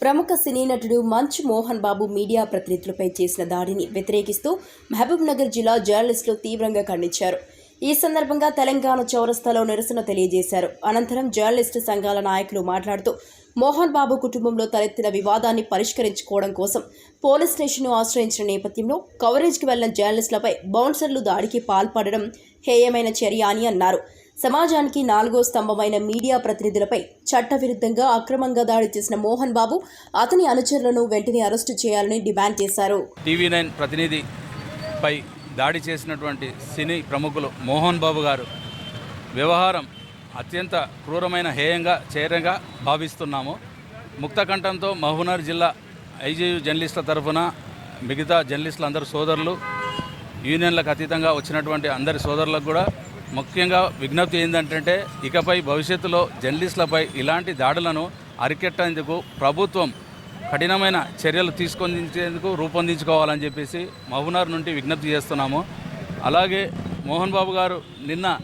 ప్రముఖ సినీ నటుడు మంచ్ మోహన్ బాబు మీడియా ప్రతినిధులపై చేసిన దాడిని వ్యతిరేకిస్తూ మహబూబ్నగర్ జిల్లా జర్నలిస్టులు తీవ్రంగా ఖండించారు. ఈ సందర్భంగా తెలంగాణ చౌరస్తాలో నిరసన తెలియజేశారు. అనంతరం జర్నలిస్టు సంఘాల నాయకులు మాట్లాడుతూ మోహన్ బాబు కుటుంబంలో తలెత్తిన వివాదాన్ని పరిష్కరించుకోవడం కోసం పోలీస్ స్టేషన్ను ఆశ్రయించిన నేపథ్యంలో కవరేజ్కి వెళ్ళిన జర్నలిస్టులపై బౌన్సర్లు దాడికి పాల్పడడం హేయమైన చర్య అని అన్నారు. సమాజానికి నాలుగో స్తంభమైన మీడియా ప్రతినిధులపై చట్టవిరుద్ధంగా అక్రమంగా దాడి చేసిన మోహన్ బాబు అతని అనుచరులను వెంటనే అరెస్టు చేయాలని డిమాండ్ చేశారు. టీవీ నైన్ ప్రతినిధిపై దాడి చేసినటువంటి సినీ ప్రముఖులు మోహన్ బాబు గారు వ్యవహారం అత్యంత క్రూరమైన హేయంగా చేరంగా భావిస్తున్నాము. ముక్తకంఠంతో మహబూనర్ జిల్లా ఐజీయు జర్నలిస్టుల తరఫున మిగతా జర్నలిస్టులు అందరు సోదరులు యూనియన్లకు అతీతంగా వచ్చినటువంటి అందరి సోదరులకు కూడా ముఖ్యంగా విజ్ఞప్తి ఏంటంటే ఇకపై భవిష్యత్తులో జర్నలిస్టులపై ఇలాంటి దాడులను అరికెట్టేందుకు ప్రభుత్వం కఠినమైన చర్యలు తీసుకొందించేందుకు రూపొందించుకోవాలని చెప్పేసి మహునార్ నుండి విజ్ఞప్తి చేస్తున్నాము. అలాగే మోహన్ బాబు గారు నిన్న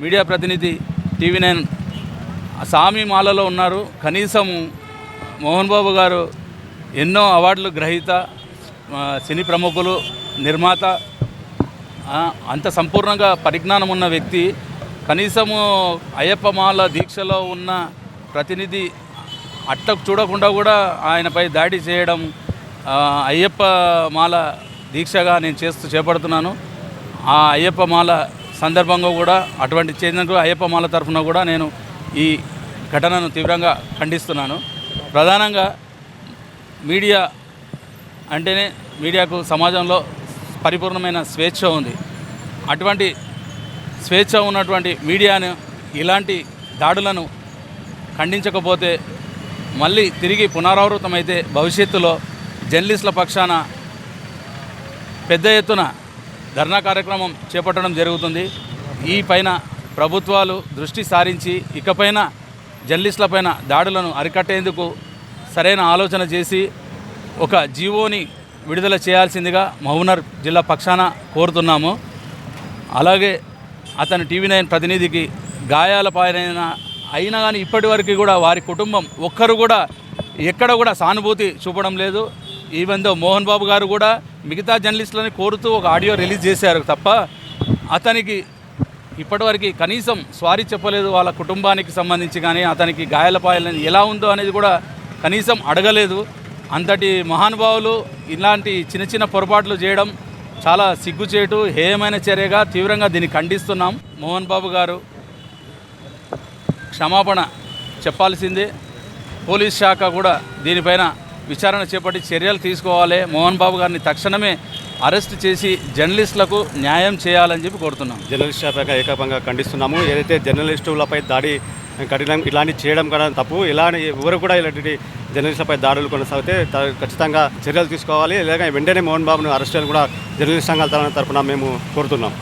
మీడియా ప్రతినిధి టీవీ నైన్ సామి మాలలో ఉన్నారు. కనీసం మోహన్ బాబు గారు ఎన్నో అవార్డులు గ్రహీత సినీ ప్రముఖులు నిర్మాత అంత సంపూర్ణంగా పరిజ్ఞానం ఉన్న వ్యక్తి కనీసము అయ్యప్ప మాల దీక్షలో ఉన్న ప్రతినిధి అట్ట చూడకుండా కూడా ఆయనపై దాడి చేయడం అయ్యప్ప మాల దీక్షగా నేను చేస్తూ చేపడుతున్నాను. ఆ అయ్యప్ప మాల సందర్భంగా కూడా అటువంటి చేసినందుకు అయ్యప్ప మాల తరఫున కూడా నేను ఈ ఘటనను తీవ్రంగా ఖండిస్తున్నాను. ప్రధానంగా మీడియా అంటేనే మీడియాకు సమాజంలో పరిపూర్ణమైన స్వేచ్ఛ ఉంది. అటువంటి స్వేచ్ఛ ఉన్నటువంటి మీడియాను ఇలాంటి దాడులను ఖండించకపోతే మళ్ళీ తిరిగి పునరావృతమైతే భవిష్యత్తులో జర్నలిస్టుల పక్షాన పెద్ద ఎత్తున ధర్నా కార్యక్రమం చేపట్టడం జరుగుతుంది. ఈ పైన ప్రభుత్వాలు దృష్టి సారించి ఇకపైన జర్నలిస్టులపైన దాడులను అరికట్టేందుకు సరైన ఆలోచన చేసి ఒక జీవోని విడుదల చేయాల్సిందిగా మహబూబ్నగర్ జిల్లా పక్షాన కోరుతున్నాము. అలాగే అతని టీవీ నైన్ ప్రతినిధికి గాయాల పాలైన అయినా కానీ ఇప్పటి వరకు కూడా వారి కుటుంబం ఒక్కరు కూడా ఎక్కడ కూడా సానుభూతి చూపడం లేదు. ఈవెన్ దో మోహన్ బాబు గారు కూడా మిగతా జర్నలిస్టులని కోరుతూ ఒక ఆడియో రిలీజ్ చేశారు తప్ప అతనికి ఇప్పటివరకు కనీసం స్వారీ చెప్పలేదు వాళ్ళ కుటుంబానికి సంబంధించి కానీ అతనికి గాయాలపాయలని ఎలా ఉందో అనేది కూడా కనీసం అడగలేదు. అంతటి మహానుభావులు ఇలాంటి చిన్న చిన్న పొరపాట్లు చేయడం చాలా సిగ్గుచేటు హేయమైన చర్యగా తీవ్రంగా దీన్ని ఖండిస్తున్నాం. మోహన్ బాబు గారు క్షమాపణ చెప్పాల్సిందే. పోలీస్ శాఖ కూడా దీనిపైన విచారణ చేపట్టి చర్యలు తీసుకోవాలి. మోహన్ బాబు గారిని తక్షణమే అరెస్ట్ చేసి జర్నలిస్టులకు న్యాయం చేయాలని చెప్పి కోరుతున్నాం. జర్నలిస్ట్ శాఖ ఏకపంగా ఖండిస్తున్నాము. ఏదైతే జర్నలిస్టులపై దాడి కఠినం ఇలాంటివి చేయడం కూడా తప్పు. ఇలాంటి ఎవరు కూడా ఇలాంటి జర్నలిస్టులపై దాడులు కొనసాగితే ఖచ్చితంగా చర్యలు తీసుకోవాలి. లేదా వెంటనే మోహన్ బాబును అరెస్ట్ చేయాలని కూడా జర్నలిస్ట్ సంఘాల తరఫున మేము కోరుతున్నాం.